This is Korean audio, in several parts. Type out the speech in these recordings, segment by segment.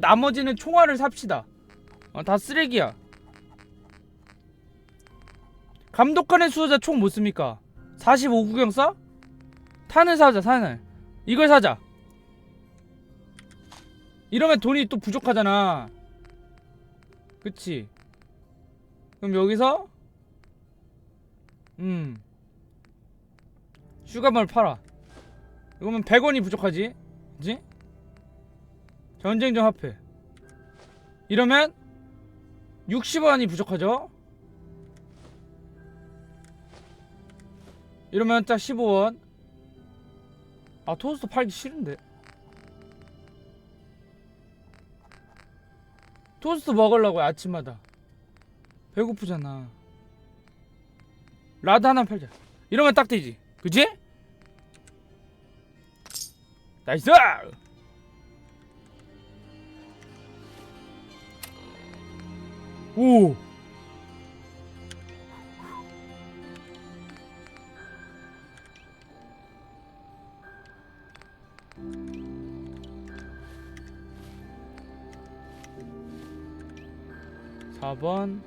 나머지는 총알을 삽시다. 어, 다 쓰레기야. 감독관의 수호자 총 못 씁니까? 45구경 써? 탄을 사자, 탄을. 이걸 사자. 이러면 돈이 또 부족하잖아. 그치? 그럼 여기서 음 슈가볼 팔아. 이거면 100원이 부족하지? 그치? 전쟁전 화폐. 이러면 60원이 부족하죠? 이러면 딱 15원. 아, 토스트 팔기 싫은데. 토스트 먹으려고 아침마다. 배고프잖아. 라드 하나 팔자. 이러면 딱 되지. 그지? 나이스! 오! 사번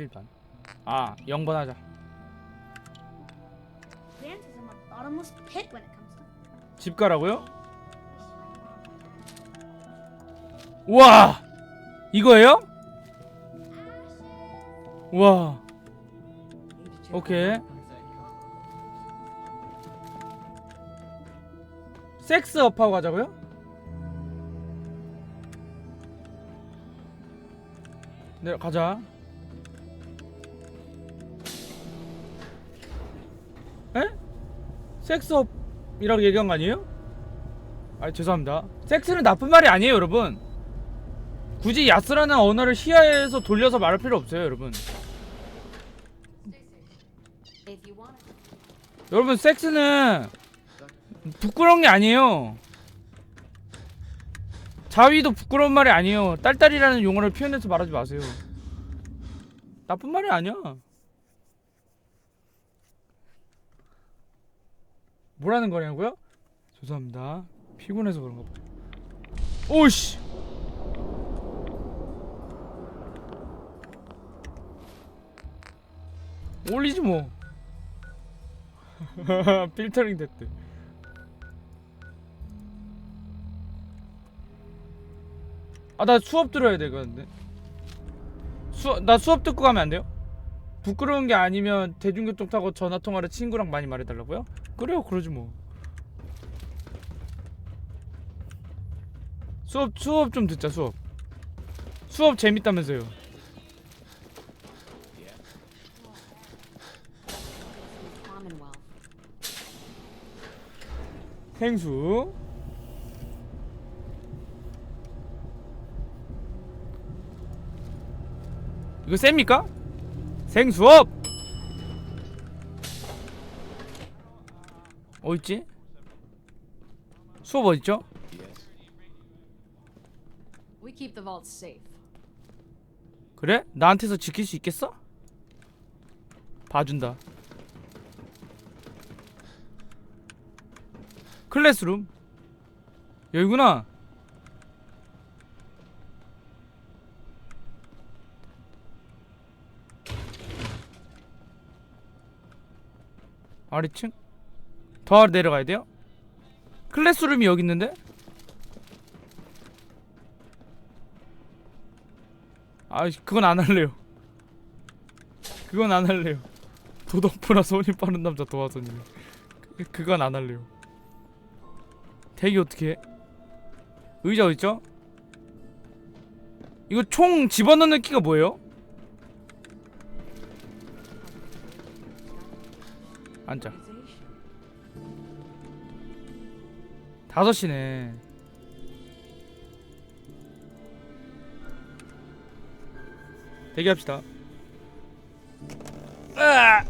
칠번 아, 0번 하자. Is when it comes to 집 가라고요? 우와! 이거예요? 우와. 오케이. 섹스업하고 가자고요? 네, 가자. 섹스업이라고 얘기한 거 아니에요? 아 죄송합니다. 섹스는 나쁜 말이 아니에요, 여러분. 굳이 야스라는 언어를 시야에서 돌려서 말할 필요 없어요, 여러분. 여러분, 섹스는 부끄러운 게 아니에요. 자위도 부끄러운 말이 아니에요. 딸딸이라는 용어를 표현해서 말하지 마세요. 나쁜 말이 아니야. 뭐라는 거냐고요? 죄송합니다. 피곤해서 그런가 봐요. 오씨. 올리지 뭐. 필터링 됐대. 아 나 수업 들어야 되거든요. 수나 수업 듣고 가면 안 돼요? 부끄러운 게 아니면 대중교통 타고 전화 통화를 친구랑 많이 말해달라고요? 그래요 그러지 뭐. 수업 수업 좀 듣자 수업. 수업 재밌다면서요. 생수. 이거 셉니까? 생수업. 어 있지? 수업 어디 있죠? We keep the vault safe. 그래? 나한테서 지킬 수 있겠어? 봐준다. 클래스룸. 여기구나. 아래층? 더 내려가야 돼요? 클래스룸이 여기 있는데? 아 그건 안 할래요 그건 안 할래요 도덕부라 손이 빠른 남자 도화선님 그, 그건 안 할래요 대기 어떻게 해? 의자 어딨죠? 이거 총 집어넣는 키가 뭐예요? 앉아 다섯 시네. 대기합시다 아,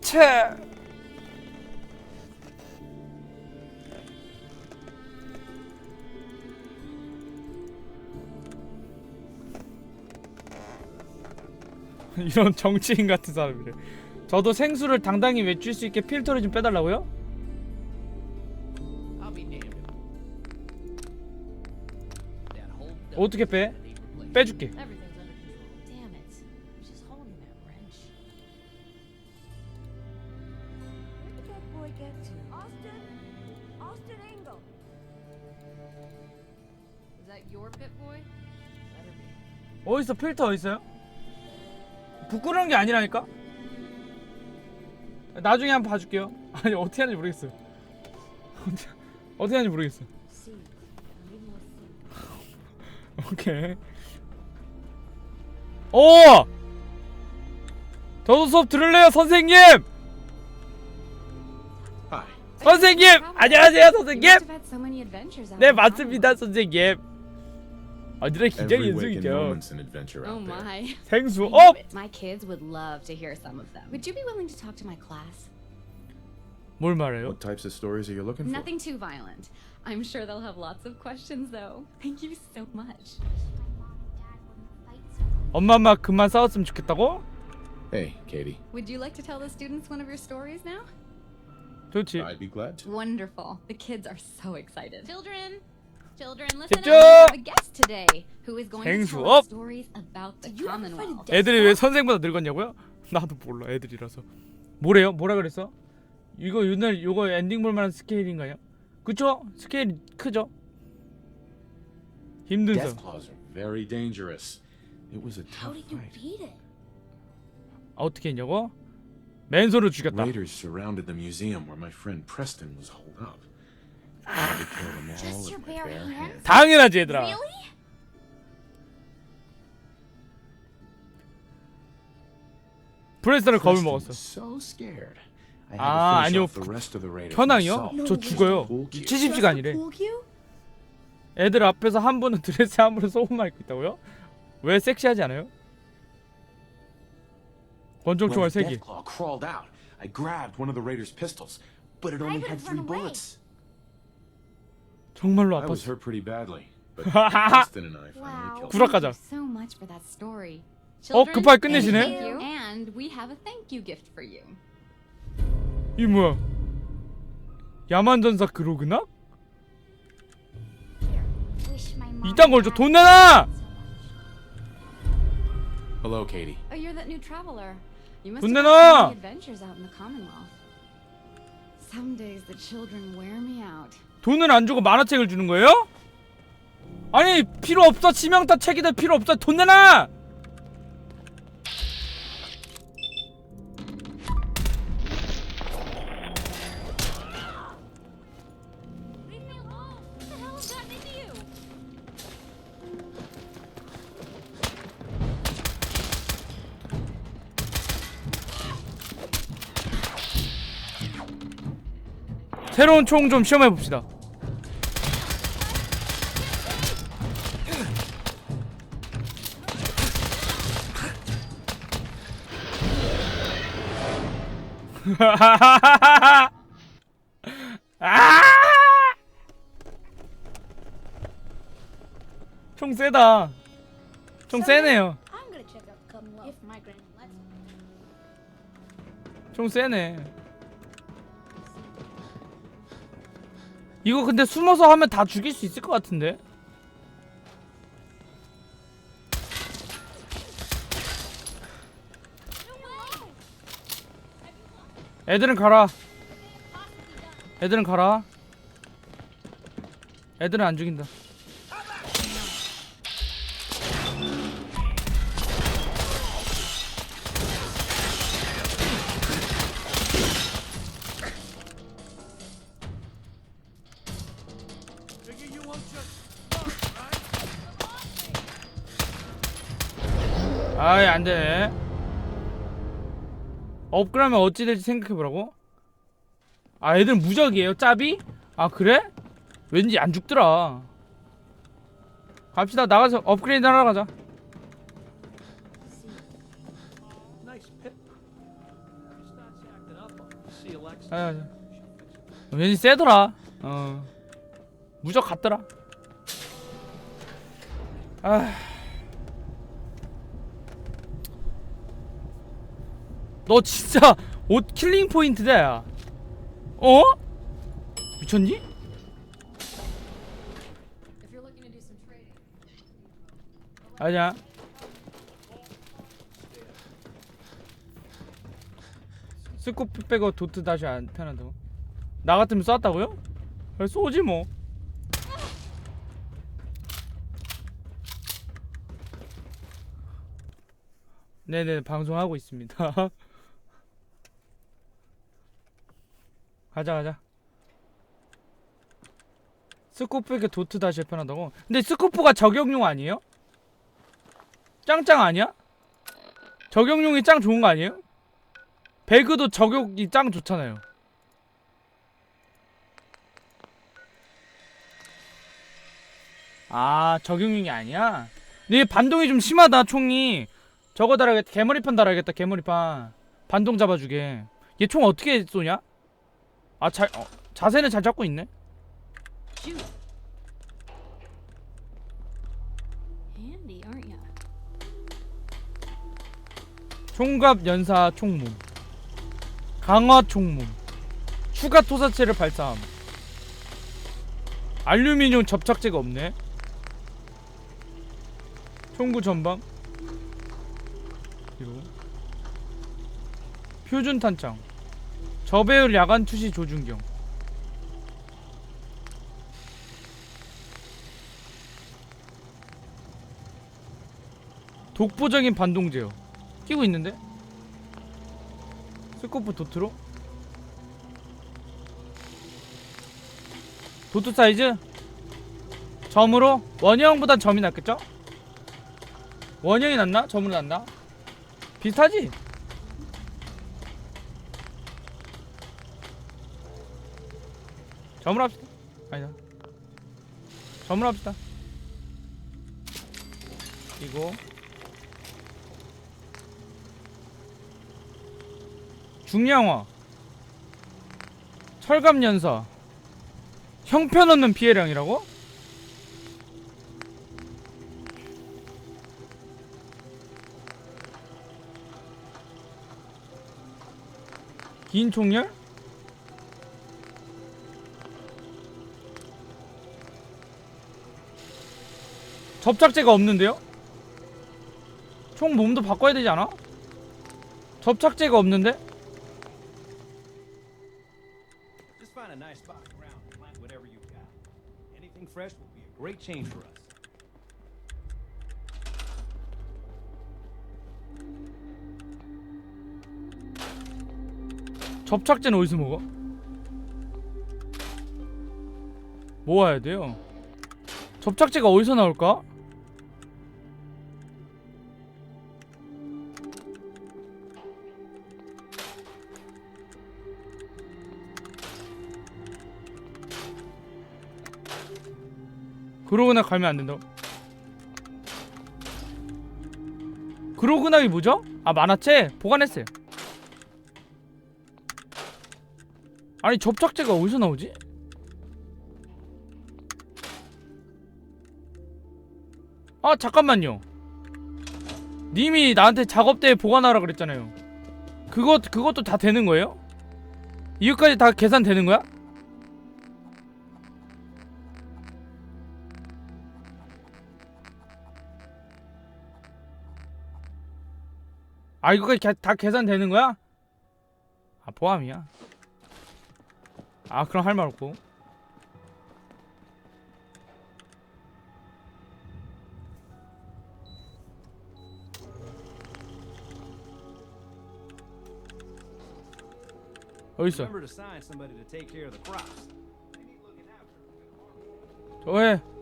채! 이런 정치인 같은 사람이래 저도 생수를 당당히 외칠 수 있게 필터를 좀 빼달라고요? 어떻게 빼? 빼줄게. 어딨어 필터 어딨어요? 부끄러운 게 아니라니까? 나중에 한번 봐줄게요 아니 어떻게 하는지 모르겠어요 어떻게, 하는지 모르겠어 See, 오케이 오! 저도 수업 들을래요 선생님! 선생님! 안녕하세요 선생님! 네 맞습니다 선생님 Oh out there. my. 생수 I 업! knew it. My kids would love to hear some of them. Would you be willing to talk to my class? 뭘 말해요? What types of stories are you looking for? Nothing too violent. I'm sure they'll have lots of questions though. Thank you so much. 엄마 엄마 그만 싸웠으면 좋겠다고? Hey, Katie. Would you like to tell the students one of your stories now? 좋지 I'd be glad to. Wonderful. The kids are so excited. Children, children, listen 집중! up. We have a guest today who is going to tell 업! us stories about the Did you ever find a Commonwealth. 애들이 왜 선생보다 늙었냐고요? 나도 몰라 애들이라서 뭐래요? 뭐라 그랬어? 이거 오늘 요거 엔딩 볼만한 스케일인가요? 그쵸? 스케일 크죠? 힘든 Death 성 claws are very dangerous. It was a How tough did you fight. beat it? 아, 어떻게 했냐고? 맨손으로 죽였다 Raiders surrounded the museum where my friend Preston was holed up. I killed them all Just with your my bare bare hands? hands. 당연하지 얘들아 Really? 브레스를 겁을 Preston 먹었어 was so scared. 아, 아니요. 현황이요? 저 죽어요 Cool kid. 70시간이래 Fool you? 애들 앞에서 한 분은 드레스 한 분은 속옷만 입고 있다고요? 왜 섹시하지 않아요? 권총 총알 When the 3개 Deathclaw crawled out, I grabbed one of the raiders' pistols, but it only had three bullets. 정말로 I was 아팠어 hurt pretty badly, but Preston and I finally killed you so much for that story. 어 급하게 끝내시네. And we have a thank you gift for you. 이 뭐야 야만전사 그로그나? 이딴 걸줘 and 돈 내놔! Hello, Katie. Oh, you're that new traveler. You must 돈 have 내놔! had many adventures out in the Commonwealth. Some days the children wear me out. 돈을 안 주고 만화책을 주는 거예요? 아니 필요 없어 치명타 책이들 필요 없어 돈 내놔! 새로운 총 좀 시험해 봅시다 아! 총 세다. 총 세네요. 총 세네. 이거 근데 숨어서 하면 다 죽일 수 있을 것 같은데? 애들은 가라. 애들은 가라. 애들은 안 죽인다. 아이 안 되네. 업그라면 어찌 될지 생각해 보라고. 아 애들 무적이에요 짭이? 아 그래? 왠지 안 죽더라. 갑시다 나가서 업그레이드 하러 가자. 아. 왠지 세더라. 어. 무적 같더라. 아. 너 진짜 옷 킬링 포인트다 야 어? 미쳤니? 아니야 스코프 빼고 도트 다시 안 편한다고? 나 같으면 쐈다고요? 쏘지 뭐 네네 방송하고 있습니다 가자 가자 스코프에게 도트 다시 편하다고? 근데 스코프가 저격용 아니에요? 짱짱 아니야? 저격용이 짱 좋은 거 아니에요? 배그도 저격이 짱 좋잖아요. 아 저격용이 아니야? 근데 얘 반동이 좀 심하다 총이 저거 달아야겠다 개머리판 달아야겠다 개머리판 반동 잡아주게 얘 총 어떻게 쏘냐? 아 잘 어, 자세는 잘 잡고 있네? 총갑 연사 총몸 강화 총몸 추가 토사체를 발사함. 알루미늄 접착제가 없네? 총구 전방? 그리고? 표준 탄창 저배율 야간 투시 조준경 독보적인 반동 제어 끼고 있는데? 스코프 도트로? 도트 사이즈? 점으로? 원형보단 점이 낫겠죠? 원형이 낫나? 점으로 낫나? 비슷하지? 점으로 합시다 아니다 점으로 합시다 이거 중량화 철갑 연사 형편없는 피해량이라고? 긴 총열? 접착제가 없는데요? 총 몸도 바꿔야 되지 않아? 접착제가 없는데? 접착제는 어디서 먹어? 모아야 돼요. 접착제가 어디서 나올까? 그러고나 가면 안 된다고? 그러고나이 뭐죠? 아 만화체 보관했어요. 아니 접착제가 어디서 나오지? 아 잠깐만요 님이 나한테 작업대에 보관하라 그랬잖아요 그것 그것도 다 되는 거예요? 이것까지 다 계산되는 거야? 아 개- 다 계산되는 거야? 아 포함이야. 아 그럼 할 말 없고. 어딨어? To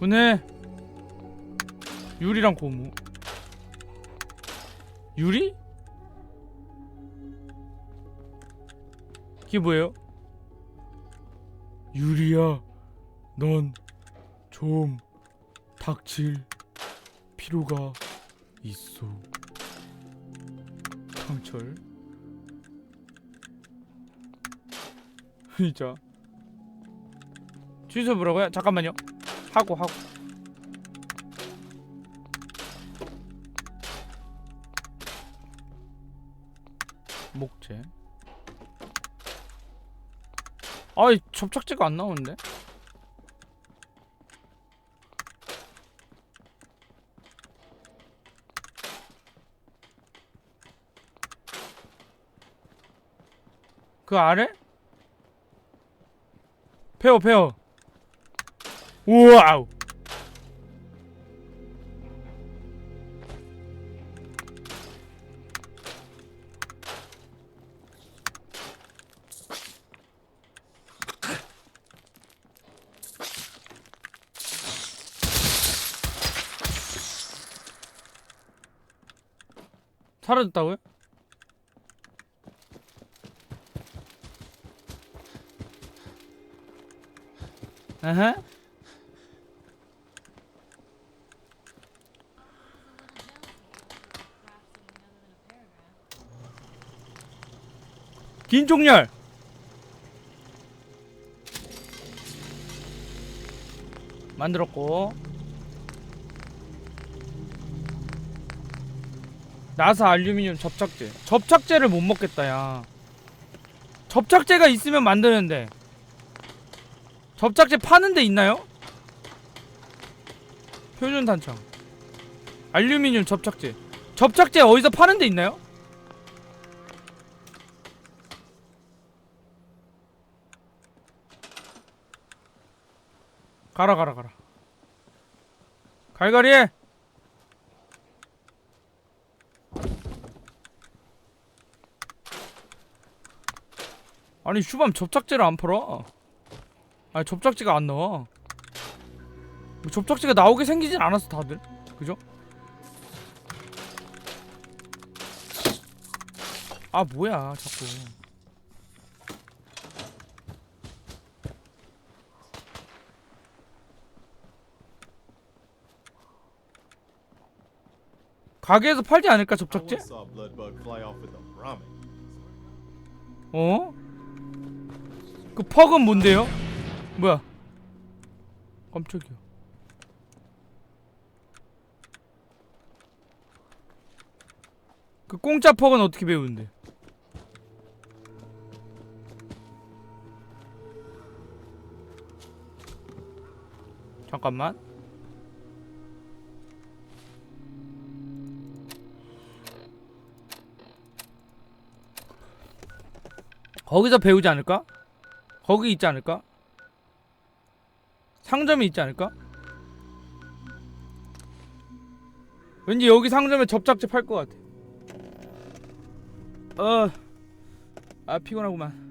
분해 유리랑 고무 유리? 이게 뭐예요? 유리야 넌 좀 닥칠 필요가 있어 강철 진짜 취소 뭐라고요? 잠깐만요 하고 하고. 목재. 아이 접착제가 안 나오는데? 그 아래? 페어 페어. 우와우. 사라졌다고요? 아하. 긴 종렬 만들었고. 나사 알루미늄 접착제. 접착제를 못 먹겠다 야. 접착제가 있으면 만드는데. 접착제 파는 데 있나요? 표준 단창. 알루미늄 접착제. 접착제 어디서 파는 데 있나요? 가라 가라 가라. 갈갈이 해 아니 슈밤 접착제를 안 팔아? 아니 접착제가 안 나와. 뭐 접착제가 나오게 생기진 않았어 다들. 그죠? 아 뭐야 자꾸 가게에서 팔지 않을까 접착제? 어? 그 퍽은 뭔데요? 뭐야? 깜짝이야. 그 공짜 퍽은 어떻게 배우는데? 잠깐만. 거기서 배우지 않을까? 거기 있지 않을까? 상점이 있지 않을까? 왠지 여기 상점에 접착제 팔 것 같아. 어, 아 피곤하구만.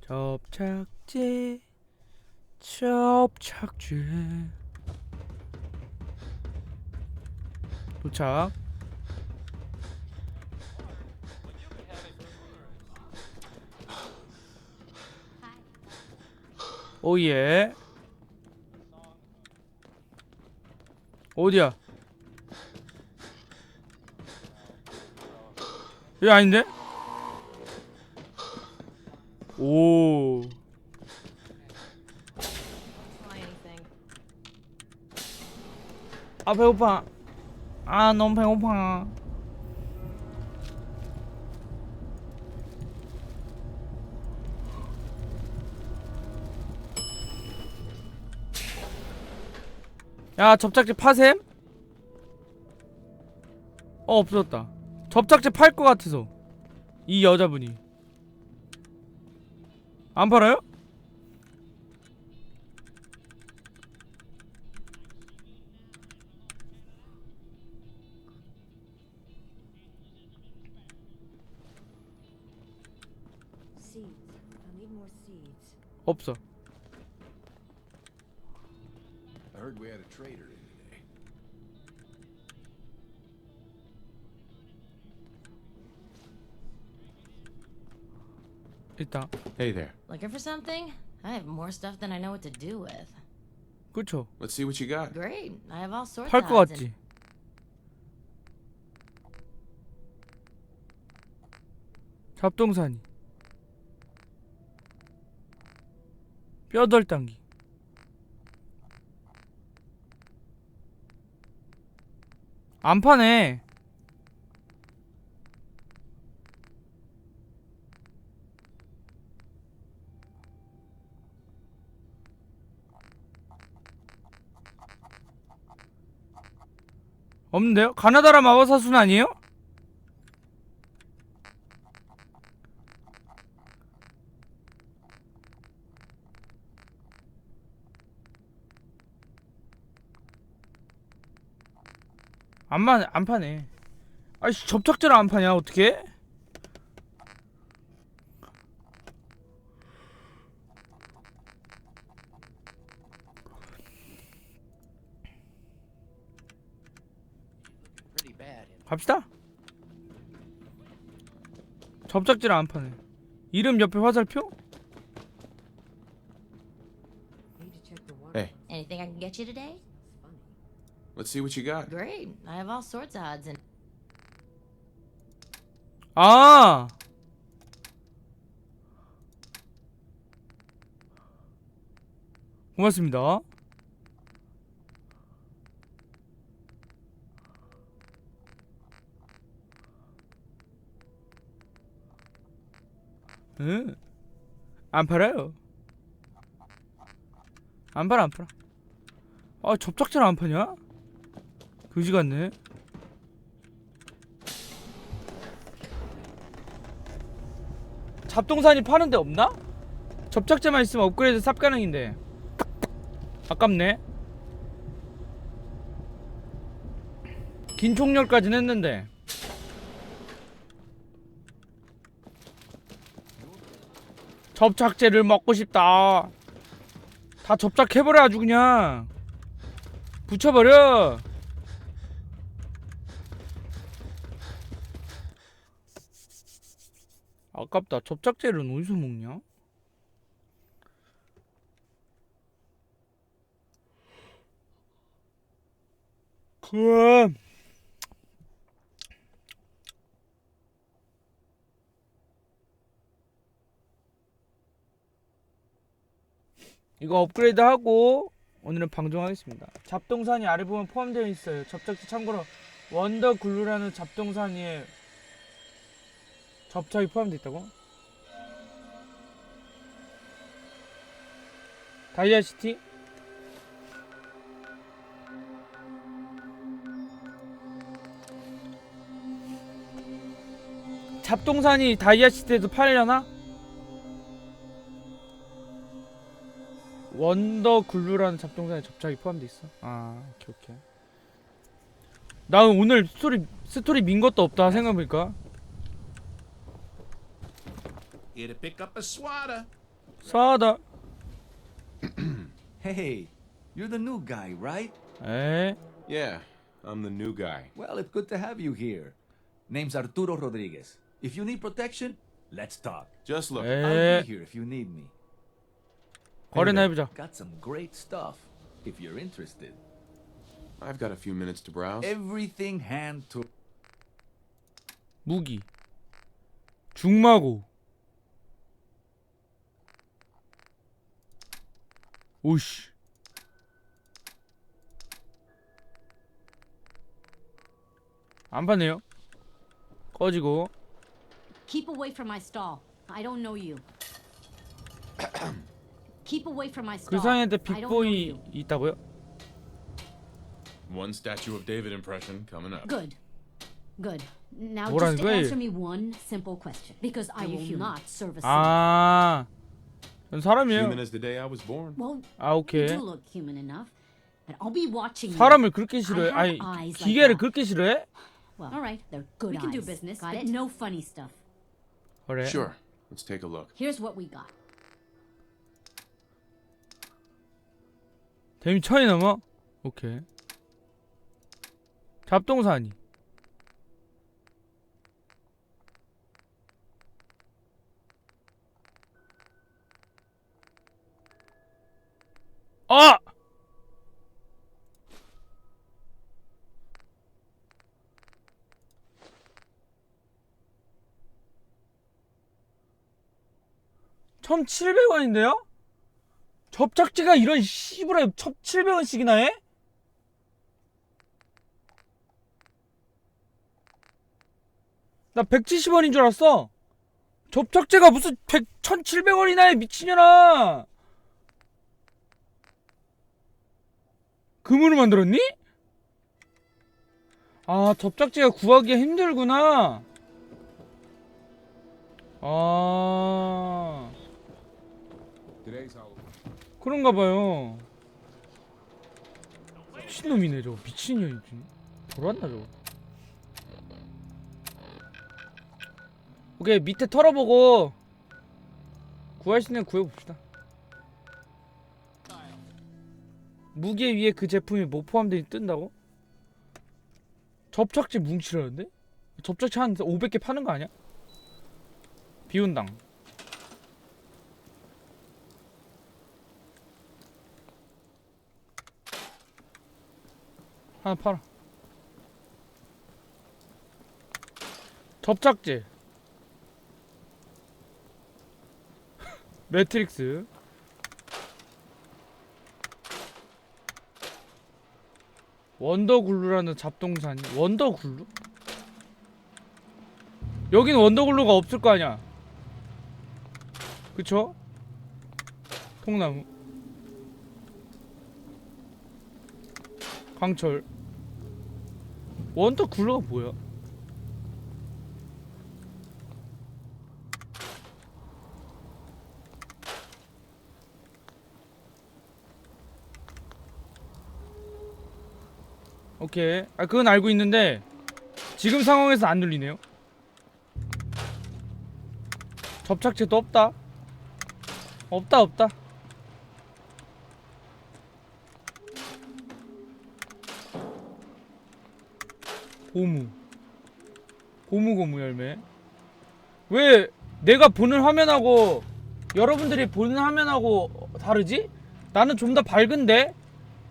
접착제, 접착제. 도착. 오예. 어디야? 여기 아닌데? 오. 아 배고파. 아 너무 배고파. 야 접착제 파셈? 어 없어졌다. 접착제 팔 것 같아서 이 여자분이 안 팔아요? seeds. 없어. I heard we had a trader in today. 일단 Hey there. Looking for something? I have more stuff than I know what to do with. 그쵸. Let's see what you got. Great. I have all sorts 팔 of 것 odds and- 같지. 잡동사니. 뼈덜 당기. 안 파네. 없는데요? 가나다라 마법사순 아니에요? 안, 파, 안 파네. 아이씨, 접착제를 안 파냐, 어떻게? 갑시다. 접착제를 안 파네. 이름 옆에 화살표? Hey, Anything I can get you today? Let's see what you got. Great. I have all sorts of odds and 아! 고맙습니다. 응? 안 팔아요. 안 팔아, 안 팔아. 아, 접착제를 안 파냐? 그지 같네. 잡동사니 파는 데 없나? 접착제만 있으면 업그레이드 쌉 가능인데. 아깝네. 긴 총열까지는 했는데. 접착제를 먹고 싶다. 다 접착해버려 아주 그냥. 붙여버려 아깝다. 접착제를 어디서 먹냐? 그럼 이거 업그레이드 하고 오늘은 방종하겠습니다. 잡동사니 아래 부분 포함되어 있어요. 접착제 참고로 원더 글루라는 잡동사니에 접착이 포함되어 있다고? 다이아시티? 잡동산이 다이아시티에도 팔려나? 원더 글루라는 잡동산에 접착이 포함돼 있어. 아, 오케이 오케이. 나 오늘 스토리 스토리 민 것도 없다 생각해보니까. Here to pick up a swatter. 싸다. Hey, you're the new guy, right? 에? Yeah, I'm the new guy. Well, it's good to have you here. Name's Arturo Rodriguez. If you need protection, let's talk. Just look. 에? I'll be here if you need me. 거래나 해보자. Got some great stuff. If you're interested, I've got a few minutes to browse. everything hand to. 무기. 중마고. 오씨. 안 파네요. 꺼지고. Keep away from my stall. I don't know you. Keep away from my 그 stall. 사이한테 I don't know 빅보이 you. 있다고요? One statue of David impression coming up. Good. Good. Now 뭐라는 just 거야, answer 얘? me one simple question. Because I will not serve a citizen. 아. 전 사람이에요. Human as the day I was born. Well, 아, you 오케이. do look human enough. And I'll be watching you. 사람을 그렇게 싫어해? I 아니, have eyes like 기계를 that. 그렇게 싫어해? Well, all right. They're good We can do eyes. business, Got but it? No funny stuff. 그래. Sure. Let's take a look. Here's what we got. 데미 천이 넘어? 오케이. 잡동사니. 아! 천칠백 원인데요? 접착제가 이런 씨부라 1,700원씩이나 해? 나 170원인 줄 알았어. 접착제가 무슨 100, 1700원이나 해, 미친년아. 금으로 만들었니? 아, 접착제가 구하기가 힘들구나. 아, 그런가 봐요. 미친놈이네, 저거. 미친년이지. 돌았나, 저거. 오케이 밑에 털어보고 구할 수 있는 거 구해봅시다 무게 위에 그 제품이 뭐 포함되어 뜬다고? 접착제 뭉치라는데? 접착제 한 500개 파는 거 아니야? 비운당 하나 팔아 접착제 매트릭스 원더글루라는 잡동사니 원더글루? 여긴 원더글루가 없을 거 아니야 그쵸? 통나무 강철 원더글루가 뭐야? 오케이. 아 그건 알고 있는데 지금 상황에서 안 눌리네요. 접착제도 없다. 없다 없다. 고무. 고무 고무 열매. 왜 내가 보는 화면하고 여러분들이 보는 화면하고 다르지? 나는 좀 더 밝은데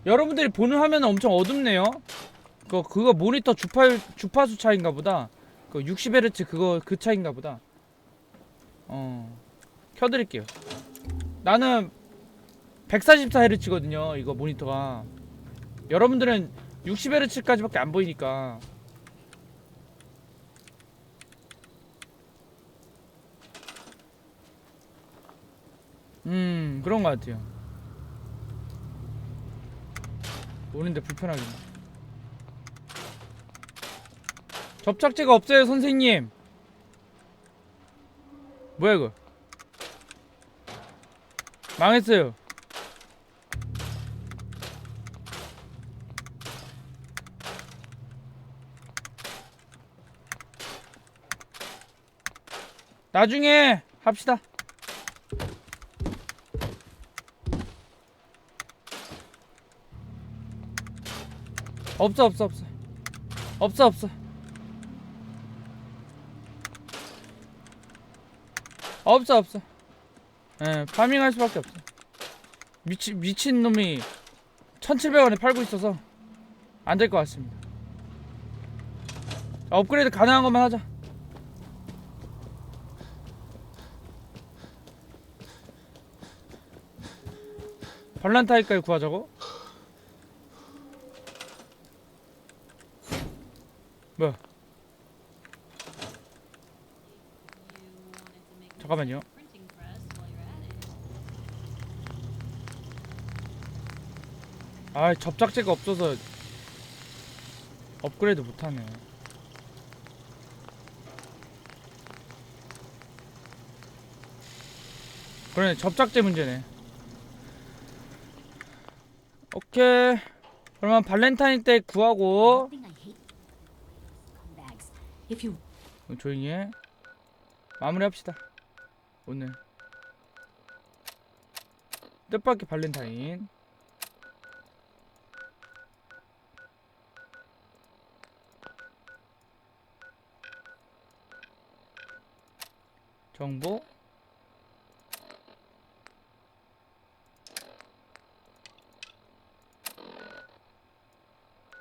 여러분들이 보는 화면은 엄청 어둡네요. 그 그거 모니터 주파 주파수 차인가 보다. 그 60Hz 그거 그 차인가 보다. 어. 켜드릴게요. 나는 144Hz거든요. 이거 모니터가. 여러분들은 60Hz까지밖에 안 보이니까. 음, 그런 것 같아요. 오는데 불편하겠네. 접착제가 없어요, 선생님. 뭐야 이거? 망했어요. 나중에 합시다. 없어 없어 없어 없어 없어 없어 없어. 예 파밍할 수밖에 없어. 미친 미친 놈이 1700원에 팔고 있어서 안 될 것 같습니다. 자, 업그레이드 가능한 것만 하자. 발란타이까지 구하자고? 잠깐만요. 아, 접착제가 없어서 업그레이드 못하네. 그러네, 접착제 문제네. 오케이. 그러면 발렌타인 때 구하고 조용히 해. 마무리합시다. 오늘. 뜻밖의 발렌타인. 정보